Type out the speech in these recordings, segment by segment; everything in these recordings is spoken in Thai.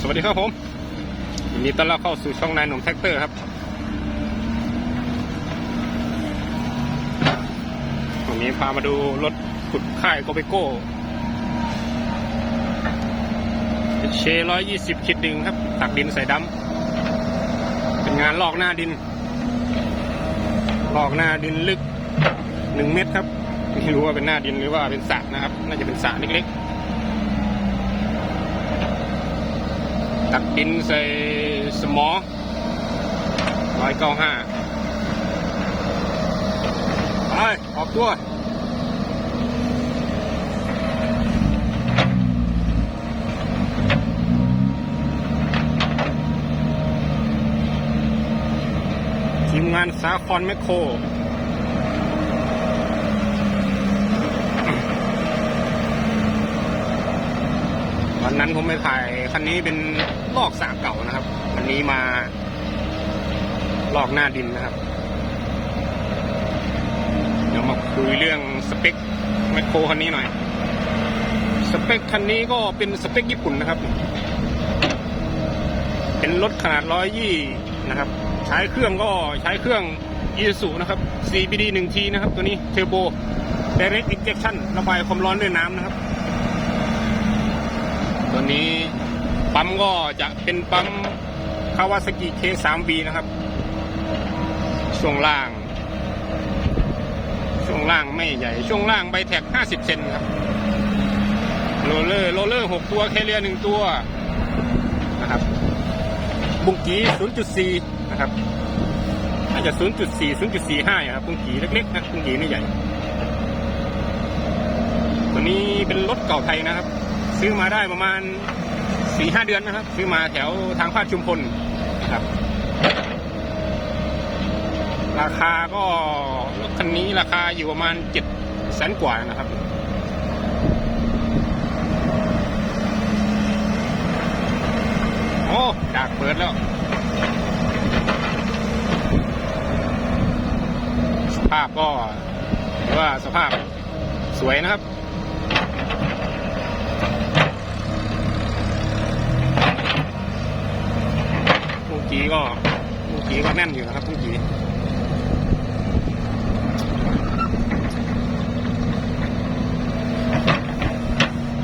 สวัสดีครับผมยินดีต้อนรับเข้าสู่ช่องนายหนุ่มแท็กเตอร์ครับวันนี้พามาดูรถขุดค่ายโกเบโก้เชร้อยยี่สิบคิดดึงครับ ตักดินใส่ดำเป็นงานลอกหน้าดิน ลอกหน้าดินลึกหนึ่งเมตรครับ ไม่รู้ว่าเป็นหน้าดินหรือว่าเป็นสระนะครับ น่าจะเป็นสระเล็กๆ ตักดินใส่สมอร้อยเก้าห้าไป ออกตัวทีมงานสาคอนแมคโคร วันนั้นผมไปถ่ายคันนี้เป็นลอกสระเก่านะครับวันนี้มาลอกหน้าดินนะครับ เดี๋ยวมาคุยเรื่องสเปคแมคโครคันนี้หน่อย สเปคคันนี้ก็เป็นสเปคญี่ปุ่นนะครับ เป็นรถขนาดร้อยยี่นะครับ ใช้เครื่องก็ใช้เครื่องอีซูนะครับ CBD 1T นะครับ ตัวนี้เทอร์โบ Direct Injection ระบายความร้อนด้วยน้ำนะครับ ตัวนี้ปั๊มก็จะเป็นปั๊มคาวาสกิ K3B นะครับ ช่วงล่าง ช่วงล่างไม่ใหญ่ ช่วงล่างใบแท็ก50เซนครับโรลเลอร์โรลเลอร์6ตัวแคเรียหนึ่งตัวนะครับบุ้งกี0.4นะครับอาจจะ0.4 0.45อะครับบุ้งกีเล็กๆนะบุ้งกีไม่ใหญ่ตัวนี้เป็นรถเก่าไทยนะครับ ซื้อมาได้ประมาณสี่ห้าเดือนนะครับ ซื้อมาแถวทางภาคชุมพลครับ ราคาก็รถคันนี้ราคาอยู่ประมาณเจ็ดแสนกว่านะครับโอ้ดากเปิดแล้วสภาพก็ว่าสภาพสวยนะครับ เมื่อกี้ก็เมื่อกี้ก็แน่นอยู่นะครับเมื่อกี้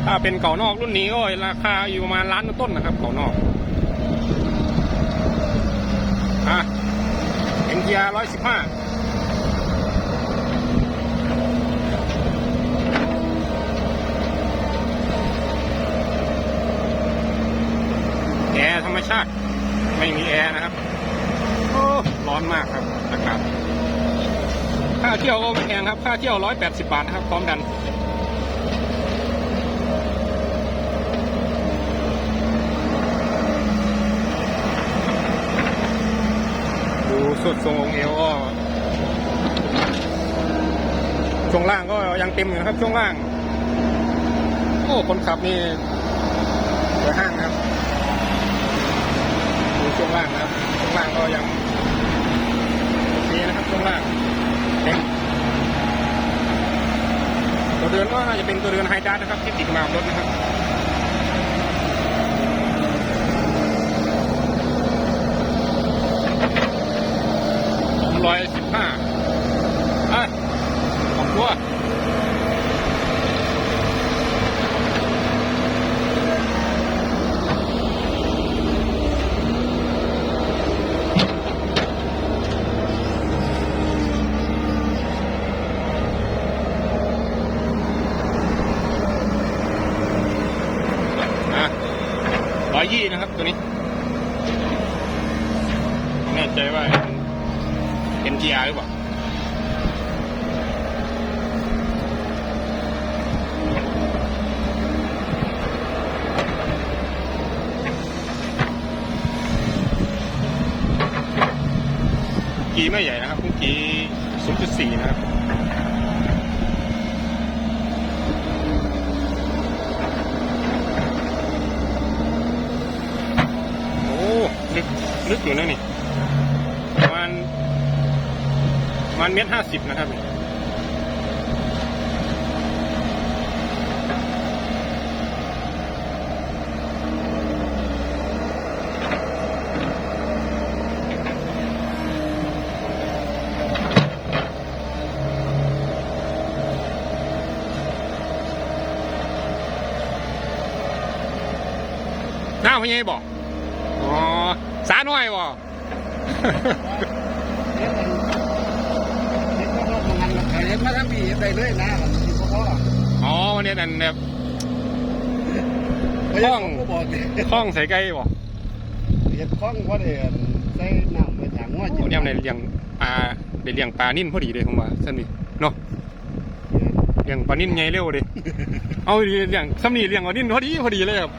ถ้าเป็นเก่านอกรุ่นนี้ก็ราคาอยู่ประมาณล้านต้นนะครับ เก่านอกอะเอ็นทีอาร์ร้อยสิบห้าแอร์ธรรมชาติ ไม่มีแอร์นะครับ โอ้ร้อนมากครับอากาศค่าเที่ยวก็ไม่แพงครับ ค่าเที่ยวร้อยแปดสิบาทนะครับ พร้อมดันดูสุดทรงองเอวก็ช่วงล่างก็ยังเต็มอยู่นะครับช่วงล่าง โอ้ คนขับนี่เดือห้างครับ ช่วงล่างนะครับช่วงล่างก็ยังโอเคนะครับช่วงล่างเต็มตัวเรือนก็น่าจะเป็นตัวเรือนไฮดรานะครับที่ติดมาบนรถนะครับร้อยสิบห้าอะสองตัว อะ ร้อยยี่นะครับตัวนี้ไม่แน่ใจว่าเป็น NGR หรือเปล่ากีไม่ใหญ่นะครับพุ่งกี0.4นะครับ ลึกอยู่นะนี่ประมาณประมาณเมตรห้าสิบนะครับนี่หน้าพี่ยังบอก สาหน่อยบ่เฮ็ดอันเฮ็ดก็ต้องมันมันเฮ็ดมาทั้งปีเฮ็ดได้เลยนะมันสิบ่พออ๋อวันนี้นั่นแบบไม่ใช่ผมก็บอกดิคล้องใส่ไก่บ่เฮ็ดคล้องบ่ได้อันใส่น้ำไปถังว่าโอ้เนี่ยในเลี้ยงปลาได้เลี้ยงปลานิ่นพอดีเลยผมว่าซั่นนี่เนาะเลี้ยงปลานิ่นใหญ่เร็วดิเอาดีเลี้ยงซ้ำนี่เลี้ยงปลานิ่นพอดีพอดีเลยครับ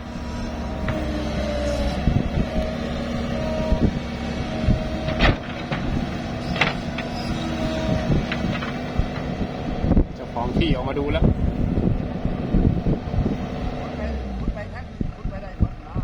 ของที่ออกมาดูแล้วไปครับไปได้หมดเนาะ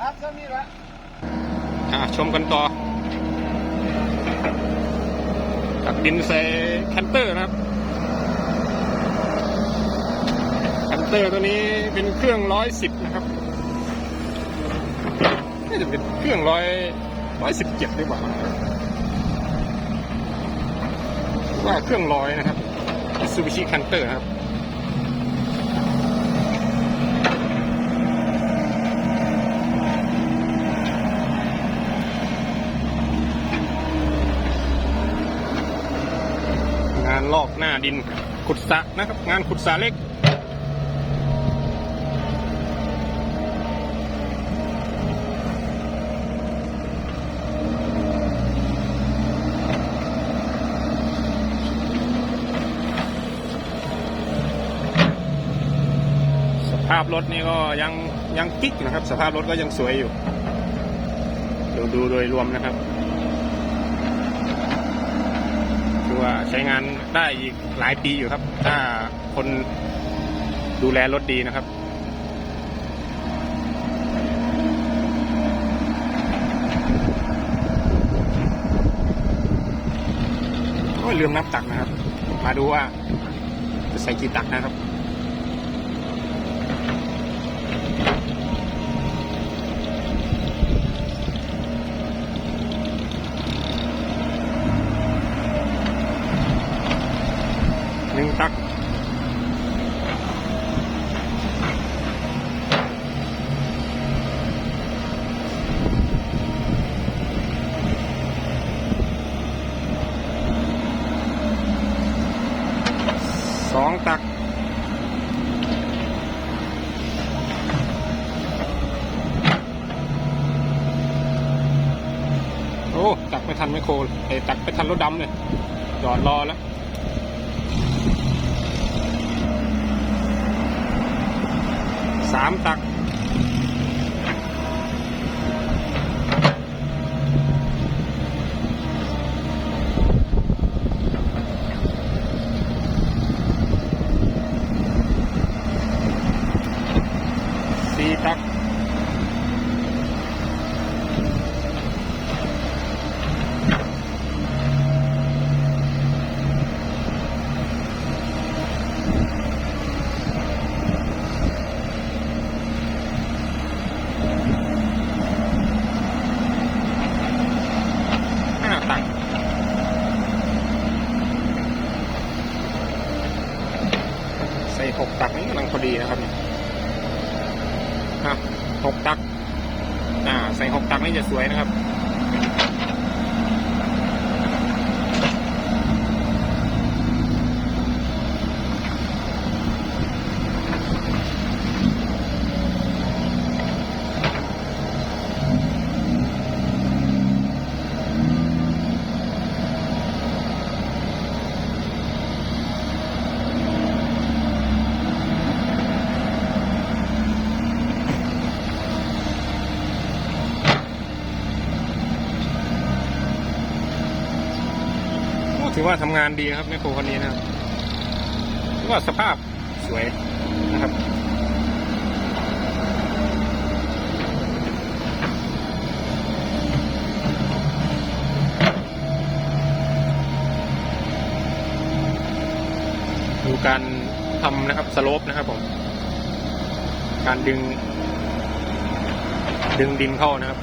ครับก็มีละอะชมกันต่อตักดินใส่แคนเตอร์นะครับแคน เตอร์ตัวนี้เป็นเครื่องร้อยสิบนะครับน่าจะเป็นเครื่องร้อยร้อยสิบเจ็ดหรือเปล่าว่าเครื่องร้อยนะครับซูบิชิแคนเตอร์ครับงานลอกหน้าดินขุดสะนะครับ งานขุดสะเล็ก ภาพรถนี่ก็ยังยังกิ๊กนะครับ สภาพรถก็ยังสวยอยู่ดูดูโดยรวมนะครับคือว่าใช้งานได้อีกหลายปีอยู่ครับ ถ้าคนดูแลรถดีนะครับโอ้ยลืมนับตักนะครับ มาดูว่าจะใส่กี่ตักนะครับ หนึ่งตัก สองตัก โอ้ คไม่ทันไม่โครเอ้ตักไปทันรถดำเลยจอดรอแล้วสามตัก สี่ตัก ห้าตัก ใส่หกตักนี่กำลังพอดีนะครับเนี่ยอะหกตัก อ่าใส่หกตักนี่จะสวยนะครับ ถือว่าทำงานดีนะครับแม่โครคนนี้นะครับถือว่าสภาพสวยนะครับดูการทำนะครับสโลปนะครับผม การดึง ดึงดินเข้านะครับ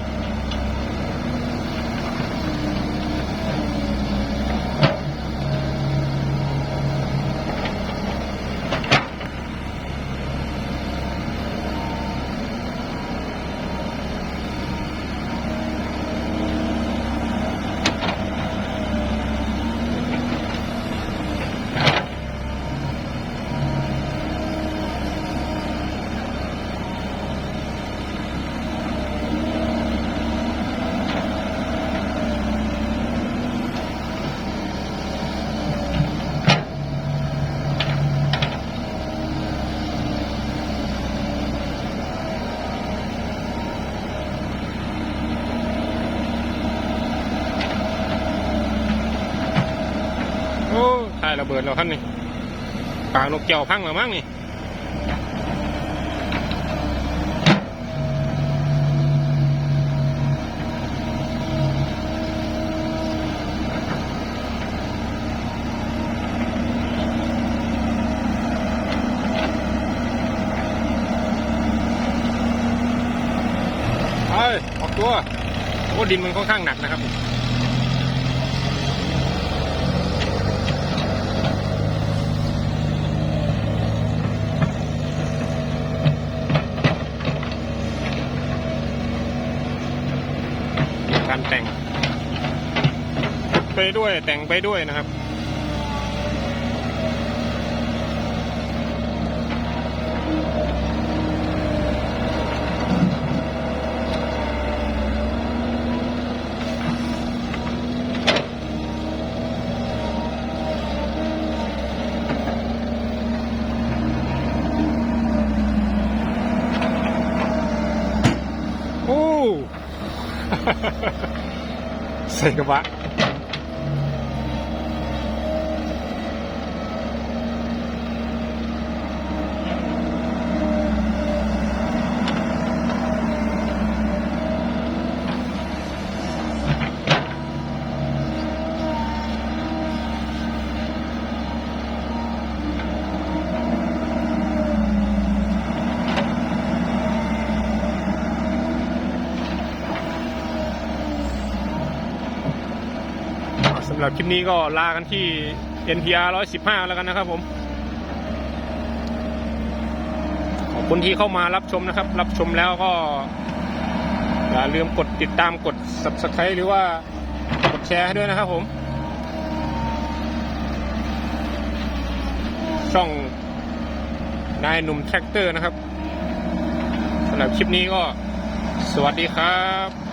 โอ้ถ่าย ระเบิดแล้วครับนี่ปากนกแก้วพังแล้วมั้งนี่เอ้ยออกตัวโอ้ดินมันค่อนข้างหนักนะครับ การแต่งไปด้วยแต่งไปด้วยนะครับ โอ้ ใส่ รับคลิปนี้ก็ลากันที่ NPR 115 แล้วกันนะครับผมขอบคุณที่เข้ามารับชมนะครับ รับชมแล้วก็ อย่าลืมกดติดตามกด subscribe หรือว่ากดแชร์ให้ด้วยนะครับผม ช่องนายหนุ่มแท็กเตอร์นะครับสำหรับคลิปนี้ก็สวัสดีครับ